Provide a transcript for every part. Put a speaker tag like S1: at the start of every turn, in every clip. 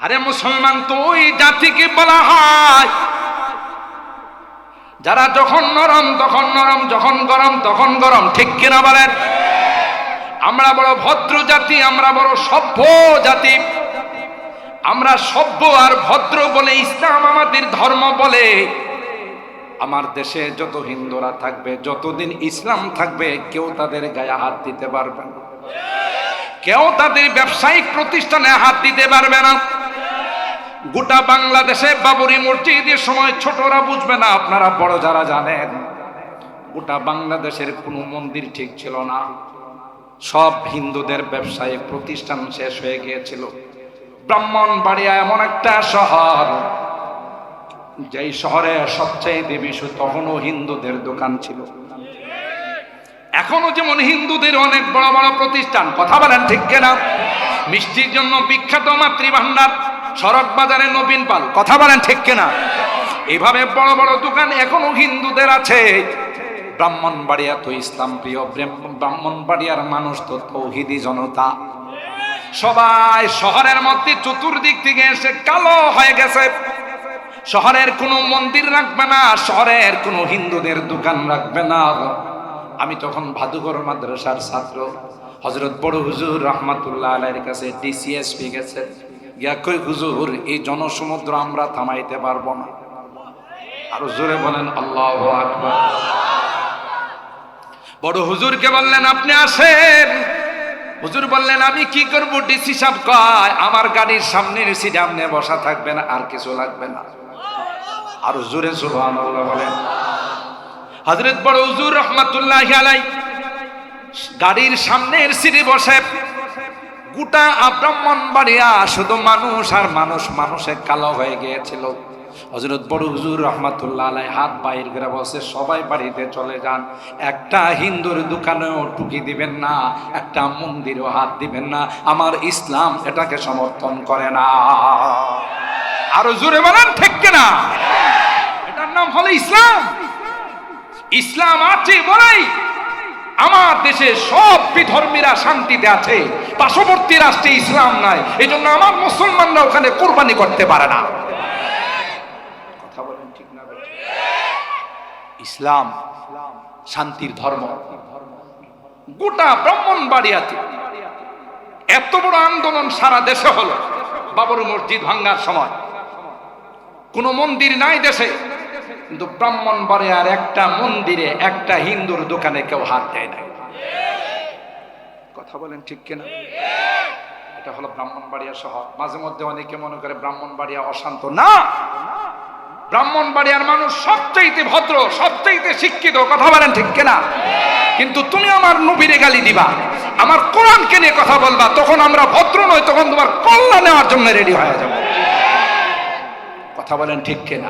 S1: আরে মুসলমান তো ওই জাতিকে বলা হয়? যারা যখন নরম, তখন নরম, যখন গরম, তখন গরম, ঠিক কিনা বলেন? আমরা বড় ভদ্র জাতি, আমরা বড় সভ্য জাতি। আমরা সভ্য আর ভদ্র বলে ইসলাম আমাদের ধর্ম বলে। আমার দেশে যত হিন্দুরা থাকবে, যতদিন ইসলাম থাকবে, কেউ তাদের গায়ে হাত দিতে পারবে না। কেউ তাদের ব্যবসায়িক প্রতিষ্ঠানে হাত দিতে পারবে না। গোটা বাংলাদেশে বাবরি মসজিদের সময় ছোটরা বুঝবে না, আপনারা বড় যারা জানেন। গোটা বাংলাদেশের কোনো মন্দির ঠিক ছিল না। সব হিন্দুদের ব্যবসায়িক প্রতিষ্ঠান শেষ হয়ে গিয়েছিল। ব্রাহ্মণবাড়িয়া এমন একটা শহর, যেই শহরে সবচেয়ে বেশি তখনও হিন্দুদের দোকান ছিল। এখনও যেমন হিন্দুদের অনেক বড় বড় প্রতিষ্ঠান, কথা বলেন ঠিক কেনা? মিষ্টির জন্য বিখ্যাত মাতৃভান্ডার সড়ক বাজারে নবীন পাল, কথা বলেন ঠিক কিনা? এভাবে বড় বড় দোকান এখনও হিন্দুদের আছে। ব্রাহ্মণবাড়িয়া তো ইসলাম প্রিয় ব্রাহ্মণবাড়িয়ার মানুষ তো তৌহিদি জনতা। সবাই শহরের মধ্যে চতুর্দিক থেকে এসে কালো হয়ে গেছে। শহরের কোনো মন্দির রাখবে না, শহরের কোনো হিন্দুদের দোকান রাখবে না। আমি তখন ভাদুঘর মাদ্রাসার ছাত্র। হজরত বড় হুজুর রহমাতুল্লাহ আলাইয়ের কাছে ডিসিএসপি গেছে। গিয়া কই হুজুর, এই জনসমুদ্র আমরা থামাইতে পারব না। আরও জোরে বলেন, আল্লাহ আকবার। বড় হুজুরকে বললেন, আপনি আসেন। হুজুর বললেন, আমি কি করব? ডিসি সাহেব কয়, আমার গাড়ির সামনের সিটে আপনি বসা থাকবেন, আর কিছু লাগবে না। আর জোরে সুবহানাল্লাহ বলেন। হযরত বড় হুজুর রহমাতুল্লাহ আলাই গাড়ির সামনের সিটে বসে গোটা আব্রাহ্মণ বাড়িয়া শুধু মানুষ আর মানুষ, মানুষে কালো হয়ে গিয়েছিল। হজরত বড় হুজুর রহমাতুল্লাহ আলাই হাত বাইর করে বসে সবাই বাড়িতে চলে যান। একটা হিন্দুর দোকানেও টুকি দিবেন না, একটা মন্দিরও হাত দিবেন না। আমার ইসলাম এটাকে সমর্থন করে না। আরও জোরে বলেন, ঠিক না এটার নাম হলো ইসলাম। ইসলাম আছে বলেই আমার দেশে সব বিধর্মীরা শান্তিতে আছে। পার্শ্ববর্তী রাষ্ট্রে ইসলাম নাই। এই জন্য আমার মুসলমানরা ওখানে কোরবানি করতে পারে না। কথা বলেন ঠিক না ইসলাম শান্তির ধর্ম। গোটা ব্রাহ্মণ ব্রাহ্মণবাড়িয়াতে এত বড় আন্দোলন সারা দেশে হলো, বাবর মসজিদ ভাঙ্গার সময়। কোন মন্দির নাই দেশে, কিন্তু ব্রাহ্মণবাড়িয়ার একটা মন্দিরে একটা হিন্দুর দোকানে কেউ হাত দেয় না কথা বলেন ঠিক কিনা? এটা হলো ব্রাহ্মণবাড়িয়া শহর। মাঝে মধ্যে অনেকে মনে করে ব্রাহ্মণবাড়িয়া অশান্ত। না! ব্রাহ্মণবাড়িয়ার মানুষ সবচাইতে ভদ্র, সবচাইতে শিক্ষিত, কথা বলেন ঠিক কিনা? কিন্তু তুমি আমার নবীরে গালি দিবা, আমার কোরআনকে নিয়ে কথা বলবা, তখন আমরা ভদ্র নই, তখন তোমার কল্লা নেওয়ার জন্য রেডি হয়ে যাব। কথা বলেন ঠিক কিনা?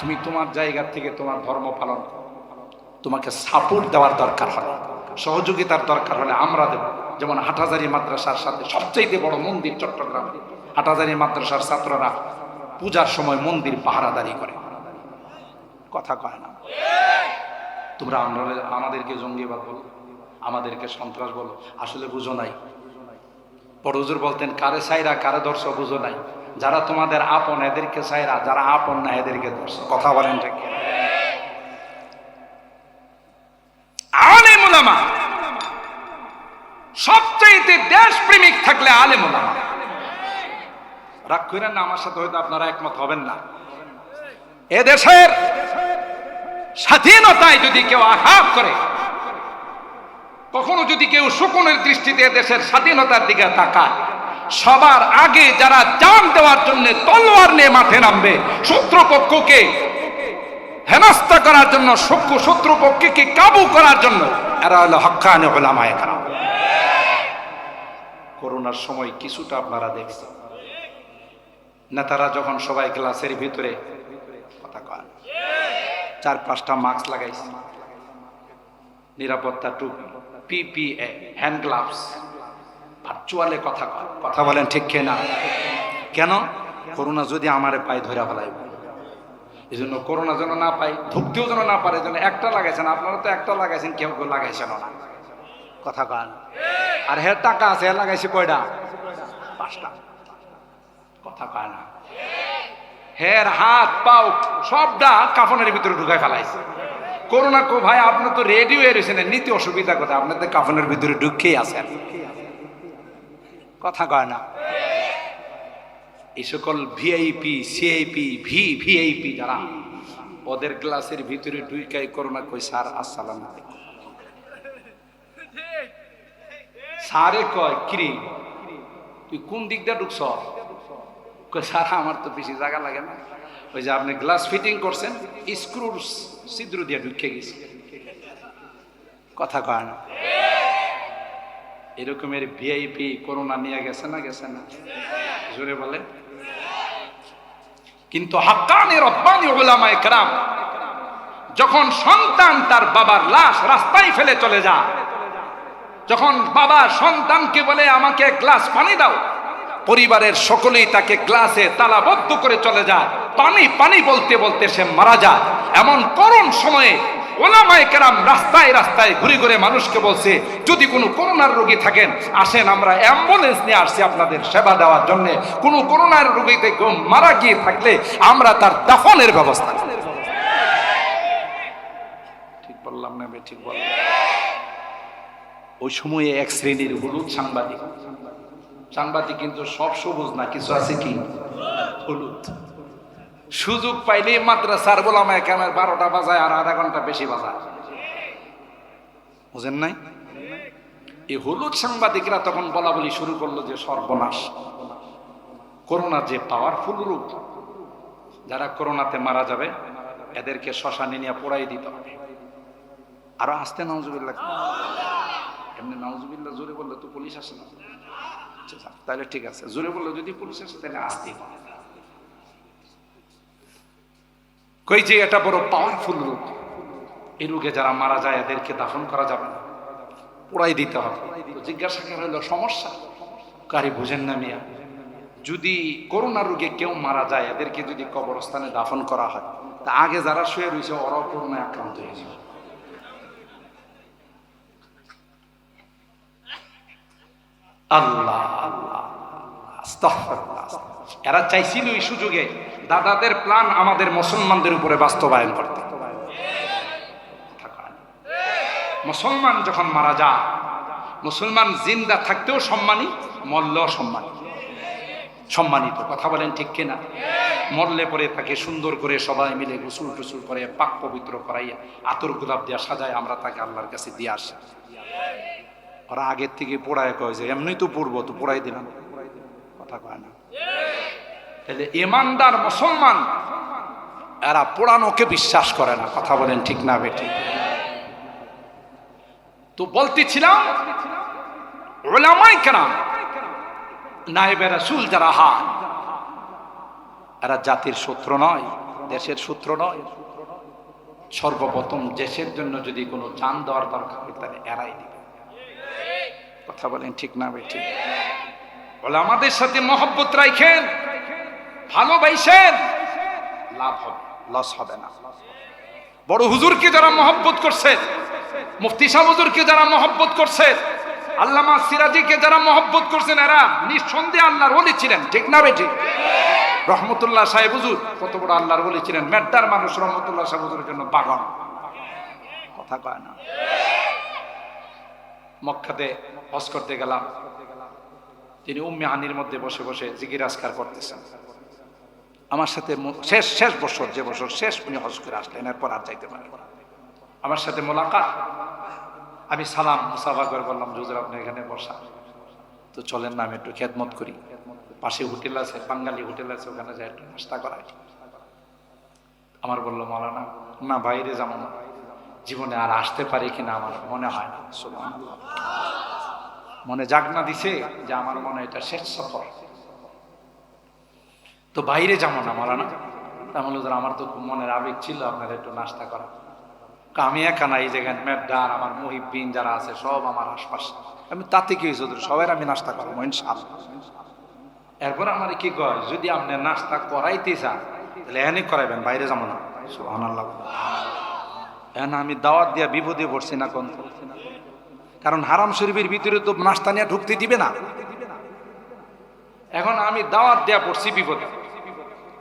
S1: তুমি তোমার জায়গা থেকে তোমার ধর্ম পালন করো। তোমাকে সাপোর্ট দেওয়ার দরকার হলে সহযোগিতার দরকার হলে আমরা দেব। যেমন হাটাজারি মাদ্রাসার সাথে সবচেয়ে বড় মন্দির চট্টগ্রাম। হাটাজারি মাদ্রাসার ছাত্ররা পূজার সময় মন্দির পাহারাদারি করে। কথা কয় না। তোমরা আমরা আমাদেরকে জঙ্গিবাদ বলো, আমাদেরকে সন্ত্রাস বলো, আসলে বুঝো নাই। বড় হুজুর বলতেন, কারে সাইরা কারে দর্শ বুঝো নাই। যারা তোমাদের আপন এদেরকে সাইরা যারা আপন না এদেরকে দর্শ কথা বলেন ঠিক ওলামা সবচাইতে দেশ প্রেমিক থাকলে আলেম ওলামা রাগ করেন না, আমার সাথে হয়তো আপনারা একমত হবেন না। এ দেশের স্বাধীনতায় যদি কেউ আঘাত করে, কখনো যদি কেউ শকুনের দৃষ্টিতে দেশের স্বাধীনতার দিকে তাকায়, সবার আগে যারা জান দেওয়ার জন্য তলোয়ার নিয়ে মাঠে নামবে, শত্রুপক্ষকে হেনস্থা করার জন্য শত্রু শত্রুপক্ষকে কাবু করার জন্য খারাপ করোনার সময় কিছুটা আপনারা দেখছেন। নেতারা যখন সবাই ক্লাসের ভিতরে, কথা কয় চার পাঁচটা মাস্ক লাগাইছে। নিরাপত্তা টুপি পিপিএ, হ্যান্ড গ্লাভস। ভার্চুয়ালে কথা কথা বলেন ঠিক না কেন? করোনা যদি আমারে পায়ে ধরে ফেলাইব। এই জন্য করোনা যেন না পাই ঢুকতেও যেন না পারে, যেন একটা লাগাইছেন, আপনারা তো একটা লাগাইছেন, কেউ কেউ লাগাইছেন না। কথা কন। আর হ্যাঁ টাকা আছে হ্যাঁ লাগাইছে কয়টা পাঁচটা। কথা কয় না। হের হাত, পাও সবটা কাফনের ভিতরে ঢুকায় ফেলাইছে। করোনা কো ভাই, আপনি তো রেডি হয়ে রয়েছেন নীতি অসুবিধা কথা, আপনি তো কাফনের ভিতরে ঢুকেই আছেন। কথা কয় না। এই সকল ভিআইপি সিআইপি ভি ভিআইপি যারা, ওদের গ্লাসের ভিতরে ঢুকাই করোনা কই, স্যার, আসসালাম আলাইকুম। স্যারে কয়, কিরি, তুই কোন দিক দিয়ে ঢুকছ? স্যার, আমার তো বেশি জায়গা লাগে না। ওই যে আপনি গ্লাস ফিটিং করছেন, স্ক্রুর ছিদ্র দিয়ে ঢুকে গেছে। কথা কয় না। এরকমের ভিআইপি করোনা নিয়ে গেছে না গেছে না? জোরে বলে কিন্তু হাক্কানি রব্বানি ওলামায় কেরাম যখন সন্তান তার বাবার লাশ রাস্তায় ফেলে চলে যায়, যখন বাবা সন্তানকে বলে, আমাকে গ্লাস পানি দাও। পরিবারের সকলেই তাকে গ্লাসে তালাবদ্ধ করে চলে যায়। পানি পানি বলতে বলতে সে মারা যায়। এমন করুণ সময়ে ওলামায় কেরাম রাস্তায় রাস্তায় ঘুরে ঘুরে মানুষকে বলছে, যদি কোনো করোনার রোগী থাকেন, আসেন আমরা অ্যাম্বুলেন্স নিয়ে আসছি আপনাদের সেবা দেওয়ার জন্য। কোনো করোনার রোগীতে মারা গিয়ে থাকলে আমরা তার দাফনের ব্যবস্থা ঠিক বললাম না ঠিক বললাম। ওই সময়ে এক শ্রেণির হলুদ সাংবাদিক। সাংবাদিক কিন্তু সব সবুজ না, কিছু আছে কি? হলুদ। সুযোগ পাইলে মাদ্রাসার গোলামায় কেনার বারোটা বাজায় আর আধা ঘণ্টা বেশি বাজায়। বুঝেন নাই? এই হলুদ সাংবাদিকরা তখন বলা বলি শুরু করল যে সর্বনাশ। করোনা যে পাওয়ারফুল রূপ যারা করোনাতে মারা যাবে এদেরকে শ্মশানে নিয়ে পোড়াই দিতে হবে। আরও আসতে নজরুল্লাহ এমনি নাউজুবিল্লাহ জোরে বললে তো পুলিশ আসে না। আচ্ছা, তাহলে ঠিক আছে। জোরে বললে যদি পুলিশ আসে তাহলে আসতেই হবে। কই যে এটা বড় পাওয়ারফুল রোগ। এই রোগে যারা মারা যায়, এদেরকে দাফন করা যাবে না। পোড়াই দিতে হবে। জিজ্ঞাসা করা হলো, সমস্যা? কারি, বুঝেন না মিয়া। যদি করোনা রোগে কেউ মারা যায়, এদেরকে যদি কবরস্থানে দাফন করা হয়, তা আগে যারা শুয়ে রয়েছে, ওরাও করোনায় আক্রান্ত হয়ে যাবে। আল্লাহ আল্লাহ আস্তাগফিরুল্লাহ। এরা চাইছিল এই সুযোগে দাদাদের প্ল্যান আমাদের মুসলমানদের উপরে বাস্তবায়ন করতে। মুসলমান যখন মারা যায়, মুসলমান জিন্দা থাকতেও সম্মানী মল্ল সম্মানী। সম্মানিত, কথা বলেন ঠিক কিনা? মরলে পরে তাকে সুন্দর করে সবাই মিলে গোসল টুসুল করে, পাক পবিত্র করাইয়া আতর গোলাপ দেওয়া সাজায় আমরা তাকে আল্লাহর কাছে দিয়ে আসি। ওরা আগের থেকে পোড়ায় কয় যে, এমনি তো পড়ব তো পোড়াই দিলাম। কথা কয় না। তাহলে ইমানদার মুসলমান, এরা পোড়ানোকে বিশ্বাস করে না। কথা বলেন ঠিক না বেঠিক তো বলতেছিলাম ওলামাই কেন নাইবে রাসূল যারা হান, এরা জাতির সূত্র নয়, দেশের সূত্র নয়। সর্বপ্রথম দেশের জন্য যদি কোনো জান দেওয়ার দরকার হয়, তাহলে এরাই দিবে। কথা বলেন ঠিক না ঠিক বলে, আমাদের সাথে মহব্বত রাখেন ভালোবাসেন, লাভ হবে, লস হবে না। বড় হুজুরকে যারা মহব্বত করছে, মুফতি সাহ হুজুরকে যারা মহব্বত করছে, আল্লামা সিরাজিকে যারা মহব্বত করছেন, এরা নিঃসন্দেহে আল্লাহর ওলি ছিলেন, ঠিক না বেঠিক? রহমতুল্লাহ সাহেব হুজুর, কত বড় আল্লাহর ওলি ছিলেন, মেড্ডার মানুষ রহমতুল্লাহ সাহেব হুজুরের জন্য বাগান কথা কয় না? মক্কাতে হজ করতে গেলাম তিনি উম্মে হানির মধ্যে বসে বসে জিকির আজকার করতেছেন। আমার সাথে শেষ শেষ বছর যে বছর শেষ উনি হজ করে আসলেন এরপর আর যাইতে পারেন। আমার সাথে মোলাকাত। আমি সালাম মুসাফা করে বললাম জুজুর আপনি এখানে বসা। তো চলেন না আমি একটু খেদমত করি। পাশে হোটেল আছে বাঙালি হোটেল আছে ওখানে যাই একটু নাস্তা করাই। আমার বলল মৌলানা না বাইরে যাব না। জীবনে আর আসতে পারি কিনা আমার মনে হয় না। মনে জাগনা দিছে যে আমার মনে এটা শেষ সফর। তো বাইরে যাব না মৌলানা। তা আমি বললাম, আমার তো মনের আবেগ ছিল আপনার একটু নাস্তা করা আমি একা না এই জায়গায় মেড্ডার আমার মহিবিন যারা আছে সব আমার আশপাশে। আমি তাতে কি হয়েছে সবাই আমি নাস্তা করব এরপর আমার কি কয় যদি আপনি নাস্তা করাইতে চান তাহলে এনে করাইবেন বাইরে যাব না। আমি দাওয়াত দিয়া বিপদে পড়ছি না কোন। কারণ হারাম শরীফের ভিতরে তো নাস্তা নিয়ে ঢুকতে দিবে না। এখন আমি দাওয়াত দেয়া পড়ছি বিপদে।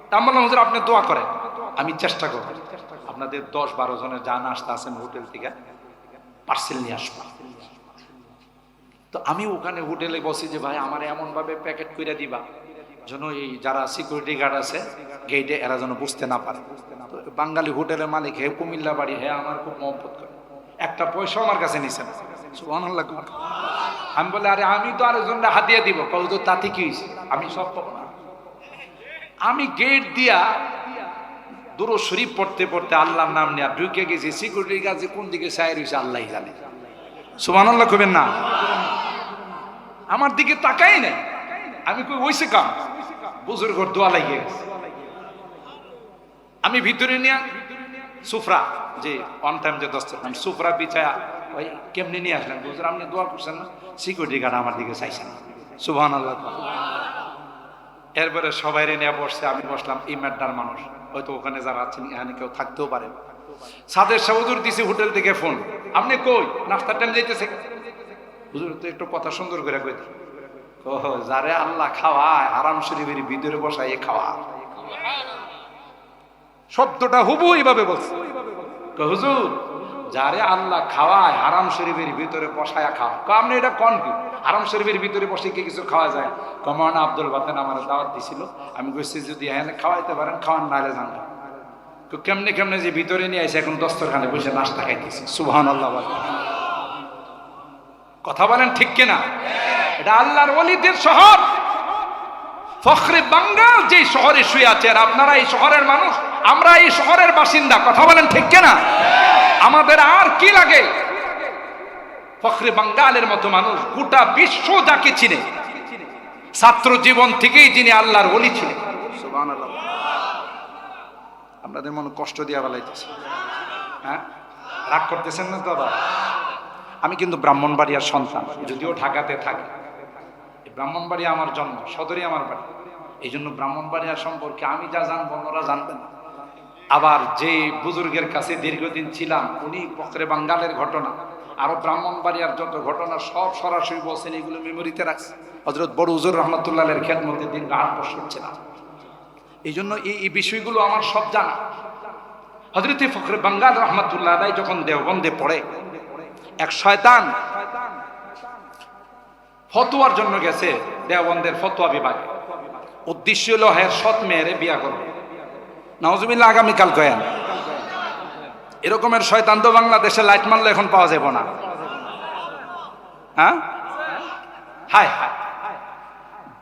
S1: তা আপনি দোয়া করেন। আমি চেষ্টা করব। আপনাদের দশ বারো জনের যা নাস্তা আছেন হোটেল থেকে পার্সেল নিয়ে আসব। তো আমি ওখানে হোটেলে বসি যে, ভাই, আমার এমন ভাবে প্যাকেট করে দিবা যেন এই যারা সিকিউরিটি গার্ড আছে গেটে এরা যেন বুঝতে না পারে। বাঙালি হোটেলের মালিক, হে কুমিল্লা বাড়ি, হে আমার খুব মহব্বত করে। একটা পয়সা আমার কাছে নিছে না। আমি বলে, আরে, আমি তো আরেকজনটা হাতিয়ে দিব। তো তাতে কি আমি সব পাবো না। আমি গেট দিয়া দুরো শরীফ পড়তে পড়তে আল্লাহর নাম নিয়ে ঢুকে গেছি। সিকিউরিটি গার্ড কোন দিকে সাইড হয়েছে আল্লাহ জানে। সুবহানাল্লাহ কবেন না। আমার দিকে তাকাই নাই। আমি কই ওইসে কাম? বুজুর্গ, দোয়া লাগিয়ে গেছে। আমি ভিতরে নিয়ে সুফরা, যে অন টাইম যে দশটা সুফরা বিছায়া ওই কেমনি নিয়ে আসলেন? বুঝলেন আপনি দোয়া করছেন না সিকিউরিটি গার্ড আমার দিকে চাইছেন সুবহান আল্লাহ এরপরে সবাই নিয়ে বসছে, আমি বসলাম, এই ম্যাডার মানুষ। হয়তো ওখানে যারা আছেন, এখানে কেউ থাকতেও পারে। সাদের সাহুদুর দিছে হোটেল থেকে ফোন। আপনি কই? নাস্তার টাইম যাইতেছে। হুজুর, তো একটু কথা সুন্দর করে কই। ওহ, যারে আল্লাহ খাওয়ায় আরাম শরীফের ভিতরে বসাই খাওয়া শব্দটা হুবু এইভাবে বলছে। হুজুর যারে আল্লাহ খাওয়ায় হারাম শরীফের ভিতরে বসায়া খাওয়া কয়, আপনি এটা কন কি? হারাম শরীফের ভিতরে বসে কি কিছু খাওয়া যায়? কমান আব্দুল বাতেন আমার দাওয়াত দিছিল। আমি কইছি যদি এখানে খাওয়াইতে পারেন খাওয়ান নাহলে জানব। তো কেমনে কেমনে যে ভিতরে নিয়ে আসে এখন দস্তরখানে বসে নাস্তা খাইতেছে। সুবহান আল্লাহ কথা বলেন ঠিক কিনা? এটা আল্লাহর অলিদের শহর। ফখরে বাঙ্গাল যে শহরে শুয়ে আছেন আপনারা এই শহরের মানুষ আমরা এই শহরের বাসিন্দা। কথা বলেন ঠিক কিনা? আমাদের আর কি লাগে? ফখরে বাঙ্গালের মতো মানুষ গোটা বিশ্ব যাকে চিনে। ছাত্র জীবন থেকেই যিনি আল্লাহর ওলি ছিলেন। আপনাদের মনে কষ্ট দিয়া বেলাইতেছে। হ্যাঁ? রাগ করতেছেন না দাদা? আমি কিন্তু ব্রাহ্মণবাড়িয়ার সন্তান, যদিও ঢাকাতে থাকি। ব্রাহ্মণবাড়িয়া আমার জন্ম সদরই আমার বাড়ি। এই জন্য ব্রাহ্মণবাড়িয়া সম্পর্কে আমি যা জানব ওরা জানবেন না। আবার যে বুজুর্গের কাছে দীর্ঘদিন ছিলাম, উনি পকরে বাঙ্গালের ঘটনা, আরও ব্রাহ্মণবাড়িয়ার যত ঘটনা, সব সরাসরি বলছেন, এগুলো মেমোরিতে রাখছে। হজরত বড় উজুর রহমতুল্লাহের খেদমতে দিন আট বছর ছিলাম এই জন্য এই বিষয়গুলো আমার সব জানা। হজরত ফখরে বাঙ্গাল রহমতুল্লাহ যখন দেওবন্দে পড়ে, এক শয়তান ফতোয়ার জন্য গেছে দেওবন্দের ফতোয়া বিভাগে। উদ্দেশ্য হলো হ্যাঁ সৎ মেয়েরে বিয়া করবে। নওয়াজুবিল্লাহ আগামীকাল কয়েন। এরকমের শয়তান তো বাংলাদেশে লাইট মারলে এখন পাওয়া যাবে না। হ্যাঁ? হায় হায়।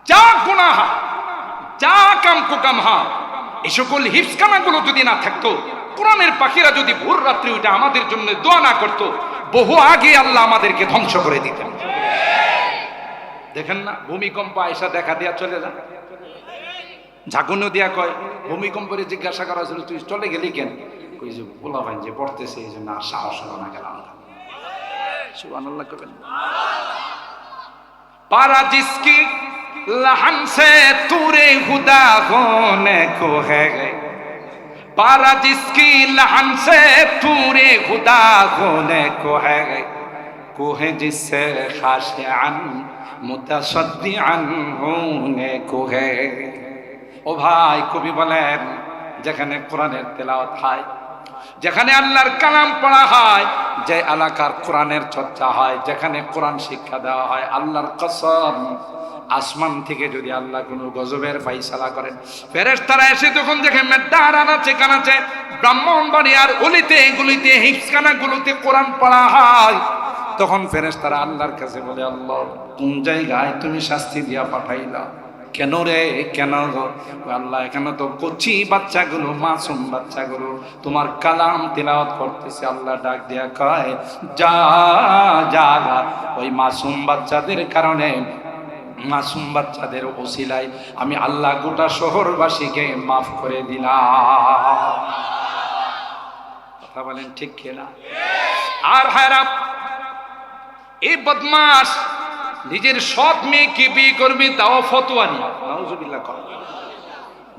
S1: যা গুনাহা, যা কাম কুকাম হা। এই সকল হিপসখানাগুলো যদি না থাকতো কোরআনের পাখিরা যদি ভোর রাত্রি ওইটা আমাদের জন্য দোয়া না করতো, বহু আগে আল্লাহ আমাদেরকে ধ্বংস করে দিতেন। দেখেন না, ভূমিকম্প আয়সা দেখা দেয়া চলে যান। ঝাঁকুনো দিয়া কয়, ভূমিকম্পরে জিজ্ঞাসা করা হয়েছিল, তুই চলে গেলি কেন? ওই যে গোলা ভাইন যে পড়তেছে, এই জন্য আর সাহস হলো না গেলাম সুবান আল্লাহ করবেন পারাজিস কি? সে তুরে হুদা হোনে কো হে পারা জিসকি লাহান সে তুরে হুদা হোনে কো হে কোহে জিসে খাশে আন মুতাসাদ্দি আন হোনে কো হে ও ভাই কবি বলেন, যেখানে কোরআনের তেলাওয়াত হয়, যেখানে আল্লাহর কালাম পড়া হয়, যে এলাকার কোরআনের চর্চা হয়, যেখানে কোরআন শিক্ষা দেওয়া হয়, আল্লাহর কসম, আসমান থেকে যদি আল্লাহ কোনো গজবের ফাইসালা করেন ফেরেস তারা এসে তখন দেখে মেড্ডার আনাচে কানাচে ব্রাহ্মণ বাড়ি আর অলিতে এগুলিতে হিপসখানাগুলোতে কোরআন পড়া হয়। তখন ফেরেস তারা আল্লাহর কাছে বলে, আল্লাহ, কোন জায়গায় তুমি শাস্তি দিয়া পাঠাইলা? কেন রে কেন? আল্লাহ, এখানে তো কচি বাচ্চাগুলো, মাসুম বাচ্চাগুলো, তোমার কালাম তিলাওয়াত করতেছে, আল্লাহ ডাক দিয়া কয়, যা যা। ওই মাসুম বাচ্চাদের কারণে, মাসুম বাচ্চাদের ওসিলায় আমি আল্লাহ গোটা শহরবাসীকে মাফ করে দিলাম কথা বলেন ঠিক কিনা আর হায়রা এই বদমাস নিজের সৎ মেয়েকে বিয়ে করবে, তাও ফতোয়া নিয়ে। নাউজুবিল্লাহ, কর।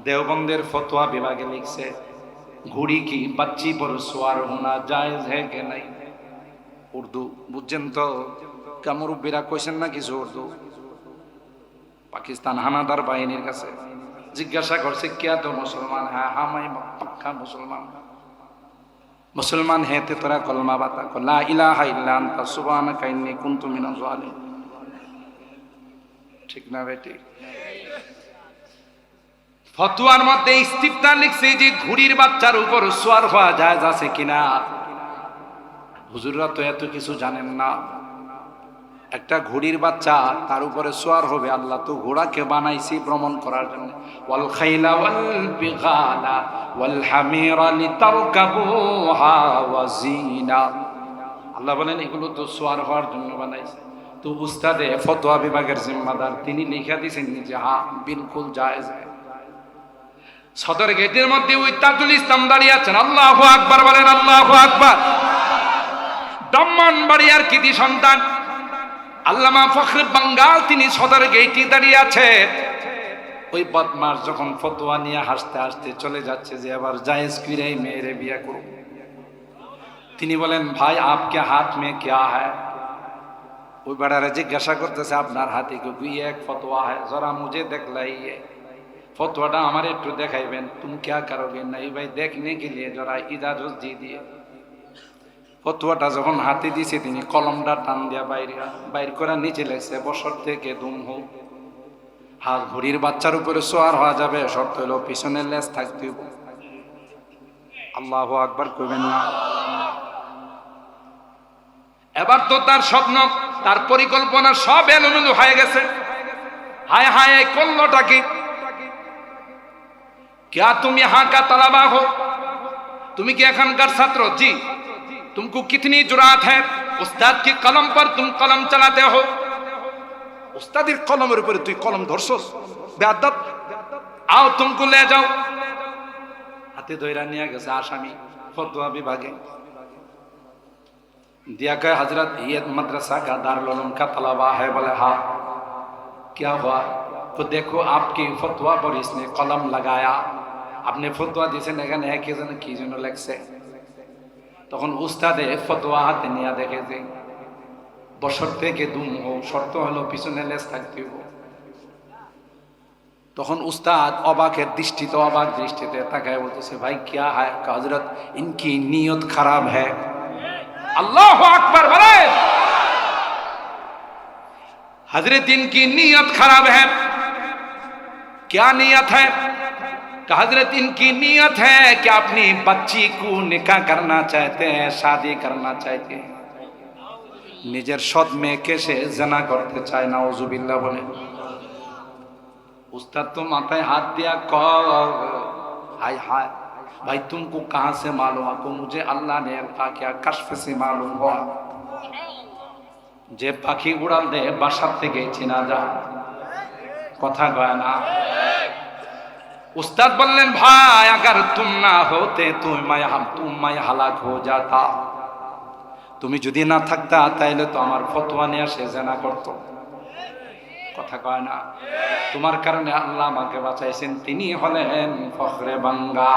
S1: দেওবন্দের ফতোয়া বিভাগে লিখছে, ঘুড়ি কি বাচ্চি পর সোয়ার হোনা জায়েজ হে কে নাই? উর্দু, বুঝছেন তো? কামরুব্বিরা কইছেন না কিছু উর্দু? পাকিস্তান হানাদার বাহিনীর কাছে জিজ্ঞাসা করছে, কিয়া তো মুসলমান? হ্যাঁ হামাই পাক্কা মুসলমান। মুসলমান হেতে তোরা কলমা বাতা লা ইলাহা ইল্লা আনতা, সুবহানাকা ইন্নী কুনতু মিনাজ জালিম ঠিক না বেটি ফতুয়ার মধ্যে ইস্তিফতার লিখছে যে ঘুড়ির বাচ্চার উপর সোয়ার হওয়া যায় আছে কিনা? হুজুররা তো এত কিছু জানেন না। একটা ঘুড়ির বাচ্চা তার উপরে সোয়ার হবে, আল্লাহ তো ঘোড়াকে বানাইছি ভ্রমণ করার জন্য। ওয়াল খাইলা ওয়াল বিগালা ওয়াল হামিরা লিতারকাবুহা ওয়া আল্লাহ বলেন, এগুলো তো সোয়ার হওয়ার জন্য বানাইছে। তো উস্তাদে ফতোয়া বিভাগের জিম্মাদার, তিনি লিখা দিয়েছেন যে হা বিলকুল জায়েজ সদর গেটের মধ্যে উত্তাদুল ইসলাম দাঁড়িয়ে আছেন। আল্লাহ আকবার বলেন, আল্লাহ আকবার। ব্রাহ্মণবাড়িয়ার কৃতি সন্তান, আল্লামা ফখর বাঙ্গাল, তিনি সদর গেইটি দাঁড়িয়ে আছেন ওই বদমার যখন ফতোয়া নিয়ে হাসতে হাসতে চলে যাচ্ছে যে আবার জায়েজ কিরাই মেয়েরে বিয়া করুন তিনি বলেন, ভাই, আপকে হাত মেয়ে ক্যা হ্যাঁ ওই বেড়ারা জিজ্ঞাসা করতেছে, আপনার হাতে কি এক ফতোয়া হয়? জরা মুজে দেখলাই ফতোয়াটা আমার একটু দেখাইবেন। তুমি ক্যা কারোগে নাই? ভাই দেখনে গেলে জরা ইজাজত দিয়ে দিয়ে। ফতুয়াটা যখন হাতে দিছে তিনি কলমটা টান দিয়া বাইরে, বাইর করে নিচে লাগছে বছর থেকে দুম হোক, হাত ঘড়ির বাচ্চার উপরে সোয়ার হওয়া যাবে, শর্ত হলো পিছনে লেস থাকতে আল্লাহ আকবার করবেন না। এবার তো তার স্বপ্ন তার পরিকল্পনা সব এলোমেলো হয়ে গেছে। হায় হায় করলোটা কি? ক্যা তুমি হাঁকা তালাবা হো? তুমি কি এখানকার ছাত্র? জি। তুমকু কিতনি জুরাত হ্যাঁ উস্তাদ কি কলম পর তুম কলম চালাতে হো? উস্তাদের কলমের উপরে তুই কলম ধরছস? বেআব আও তুমকু লে যাও। হাতে ধৈরা নিয়ে গেছে আসামি, ফতোয়া বিভাগে। दिया कहे हजरत ये मदरसा का दारुल उलूम का तलबा है बोले हाँ क्या हुआ तो देखो आपकी फतवा पर इसने कलम लगाया আপনি ফতোয়া দিয়েছেন এখানে একই জন কি জন্য লেখছে তখন উস্তাদে ফতোয়া হাতে নিয়ে দেখে যে বছর থেকে দুম হোক শর্ত হলো পিছনে লেস থাকতে হইব। তখন উস্তাদ অবাকের দৃষ্টিতে অবাক দৃষ্টিতে তাকায় বলতেছে ভাই কিয়া হয় হজরত ইনকি নিয়ত খারাপ হ্যাঁ अल्लाह अकबर बोले हज़रत इनकी नीयत खराब है क्या नीयत है हज़रत इनकी नीयत है कि अपनी बच्ची को निकाह करना चाहते हैं शादी करना चाहते हैं निजर शत में कैसे जना करते चाहे ना उजुबिल्ला बोले উস্তাদ তো মাথায় हाथ दिया কয় हाय हाय भाई तुमको कहाँ से मालूम आपको मुझे अल्लाह ने अल्लाह क्या कश्फ से मालूम हुआ যে পাখি উড়াল দে বাসার থেকে চিনা যা কথা কয় না উস্তাদ বললেন ভাই अगर तुम ना होते तो मैं हम तुम मैं হালাক हो जाता তুমি যদি না থাকতা তাইলে তো আমার ফতোয়া নিয়ে সে জেনা করত কথা কয় না। তোমার কারণে আল্লাহ আমাকে বাঁচাইছেন তিনি হলেন ফখরে বাঙ্গা।